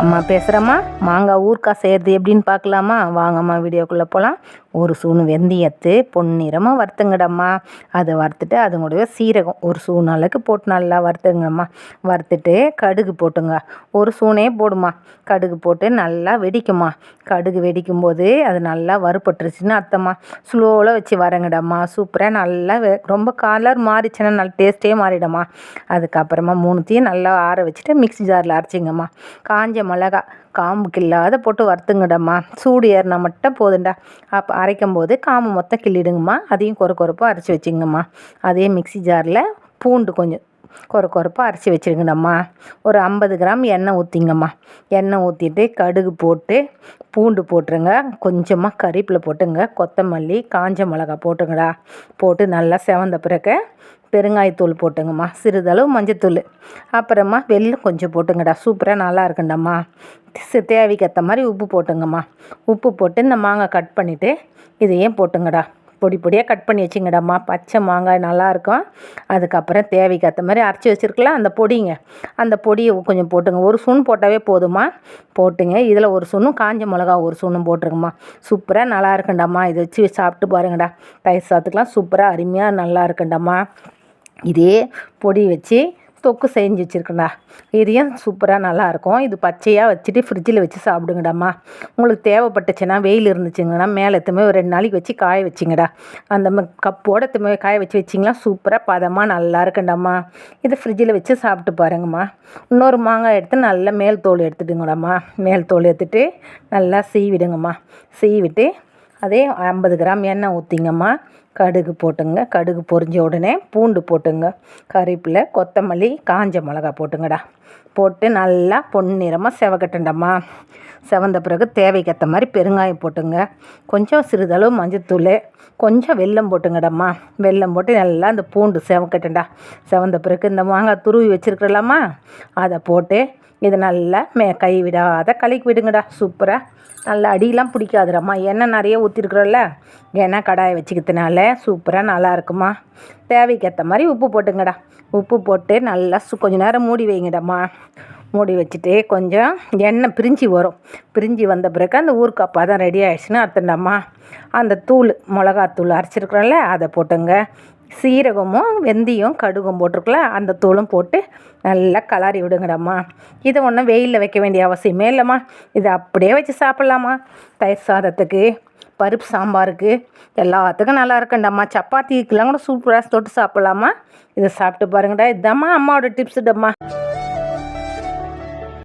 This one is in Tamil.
அம்மா பேசுகிறம்மா மாங்காய் ஊறுகாய் செய்கிறது எப்படின்னு பார்க்கலாமா? வாங்கம்மா வீடியோக்குள்ளே போகலாம் ஒரு சூணு வெந்தயத்து பொன்னிறமாக வறுத்துங்கடம்மா. அதை வறுத்துட்டு அது கூடவே சீரகம். ஒரு ஸ்பூன் அளவுக்கு போட்டு நல்லா வறுத்துங்கம்மா. வறுத்துட்டு கடுகு போட்டுங்க. ஒரு சூனே போடுமா. கடுகு போட்டு நல்லா வெடிக்குமா. கடுகு வெடிக்கும் போது அது நல்லா வறுபட்டுருச்சுன்னு அர்த்தம்மா. ஸ்லோவில் வச்சு வரங்கடம்மா சூப்பராக நல்லா வெ- ரொம்ப கலர் மாறிச்சுன்னா நல்லா டேஸ்ட்டே மாறிடும்மா. அதுக்கப்புறமா மூணுத்தையும் நல்லா ஆற வச்சுட்டு மிக்ஸி ஜாரில் அரைச்சிங்கம்மா. காஞ்ச மிளகா காம்புக்கு இல்லாத போட்டு வறுத்துங்கடம்மா. சூடு ஏறினா மட்டும் போதுண்டா அப்போ அரைக்கும் போது காம்பு மொத்தம் கிள்ளிடுங்கம்மா. அதையும் கொர கொரப்பாக அரைச்சி வச்சுங்கம்மா. அதே மிக்ஸி ஜாரில் பூண்டு கொஞ்சம் கொர கொரப்பாக அரைச்சி வச்சுருங்கடம்மா ஒரு ஐம்பது கிராம் எண்ணெய் ஊற்றிங்கம்மா எண்ணெய் ஊற்றிட்டு கடுகு போட்டு பூண்டு போட்டுருங்க. கொஞ்சமாக கறிப்பில் போட்டுங்க. கொத்தமல்லி காஞ்ச மிளகா போட்டுங்கடா. போட்டு நல்லா செவந்த பிறகு பெருங்காயத்தூள் போட்டுங்கம்மா. சிறிதளவு மஞ்சத்தூள். அப்புறமா வெள்ளம் கொஞ்சம் போட்டுங்கடா. சூப்பராக நல்லா இருக்குண்டாம்மா தேவைக்கேற்ற தேவைக்கு ஏற்ற மாதிரி உப்பு போட்டுங்கம்மா. உப்பு போட்டு இந்த மாங்காய் கட் பண்ணிவிட்டு இதையும் போட்டுங்கடா. பொடி பொடியாக கட் பண்ணி வச்சுங்கடாம்மா. பச்சை மாங்காய் நல்லாயிருக்கும். அதுக்கப்புறம் தேவைக்கு ஏற்ற மாதிரி அரைச்சி வச்சுருக்கலாம். அந்த பொடிங்க. அந்த பொடியை கொஞ்சம் போட்டுங்க. ஒரு சூன் போட்டாவே போதுமா போட்டுங்க. இதில் ஒரு ஸ்பூனும் காஞ்ச மிளகா ஒரு ஸ்பூனும் போட்டுருங்கம்மா. சூப்பராக நல்லா இருக்குண்டாம்மா இதை வச்சு சாப்பிட்டு பாருங்கடா. தயிர் சாத்துக்கெலாம் சூப்பராக அருமையாக நல்லா இருக்குண்டாம்மா இதே பொடி வச்சு தொக்கு செஞ்சு வச்சுருக்கேன்டா. இதையும் சூப்பராக நல்லாயிருக்கும்? இது பச்சையாக வச்சுட்டு ஃப்ரிட்ஜில் வச்சு சாப்பிடுங்கடாம்மா. உங்களுக்கு தேவைப்பட்டுச்சுன்னா வெயில் இருந்துச்சுங்கன்னா மேலே எத்துமே ஒரு ரெண்டு நாளைக்கு வச்சு காய வச்சிங்கடா. அந்த கப்போட எத்துமே காய வச்சு வச்சிங்களா சூப்பராக பதமாக நல்லா இருக்குண்டாம்மா இதை ஃப்ரிட்ஜில் வச்சு சாப்பிட்டு பாருங்கம்மா. இன்னொரு மாங்காய் எடுத்து நல்லா மேல் தோல் எடுத்துட்டுங்கடாம்மா மேல் தோல் எடுத்துட்டு நல்லா சீவிடுங்கம்மா. சீவிட்டு அதே ஐம்பது கிராம் எண்ணெய் ஊற்றிங்கம்மா கடுகு போட்டுங்க. கடுகு பொரிஞ்ச உடனே பூண்டு போட்டுங்க. கறிவேப்பிலை கொத்தமல்லி காஞ்ச மிளகா போட்டுங்கடா. போட்டு நல்லா பொன்னிறமாக செவக்கட்டுண்டம்மா செவந்த பிறகு தேவைக்கேற்ற மாதிரி பெருங்காயம் போட்டுங்க. கொஞ்சம் சிறிதளவு மஞ்சத்தூள் கொஞ்சம் வெல்லம் போட்டுங்கடம்மா வெல்லம் போட்டு நல்லா அந்த பூண்டு செவக்கட்டுண்டா செவந்த பிறகு இந்த மாங்காய் துருவி வச்சுருக்கலாமா அதை போட்டு இது நல்லா மே கை விடாத கலக்கி விடுங்கடா. சூப்பராக நல்லா அடியெலாம் பிடிக்காதுடாம்மா எண்ணெய் நிறைய ஊற்றிருக்குறோம்ல எண்ணெய் கடாயை வச்சுக்கிறதுனால சூப்பராக நல்லா இருக்குமா? தேவைக்கேற்ற மாதிரி உப்பு போட்டுங்கடா. உப்பு போட்டு நல்லா சு கொஞ்ச நேரம் மூடி வைங்கடாம்மா மூடி வச்சுட்டு கொஞ்சம் எண்ணெய் பிரிஞ்சு வரும். பிரிஞ்சு வந்த பிறகு அந்த ஊறுகாய் தான் ரெடி ஆயிடுச்சுன்னு அத்தண்டம்மா அந்த தூள் மிளகாத்தூள் அரைச்சிருக்கிறோம்ல அதை போட்டுங்க. சீரகமும் வெந்தயம் கடுகும் போட்டிருக்கல அந்த தூளும் போட்டு நல்லா கலாரி விடுங்கடாம்மா. இதை ஒன்றும் வெயிலில் வைக்க வேண்டிய அவசியமே இல்லைம்மா. இதை அப்படியே வச்சு சாப்பிட்லாமா தயிர் சாதத்துக்கு பருப்பு சாம்பாருக்கு எல்லாத்துக்கும் நல்லா இருக்குண்டாம்மா சப்பாத்திக்கெல்லாம் கூட சூப்பராக தொட்டு சாப்பிட்லாமா இதை சாப்பிட்டு பாருங்கடா. இதாம்மா அம்மாவோட டிப்ஸுடம்மா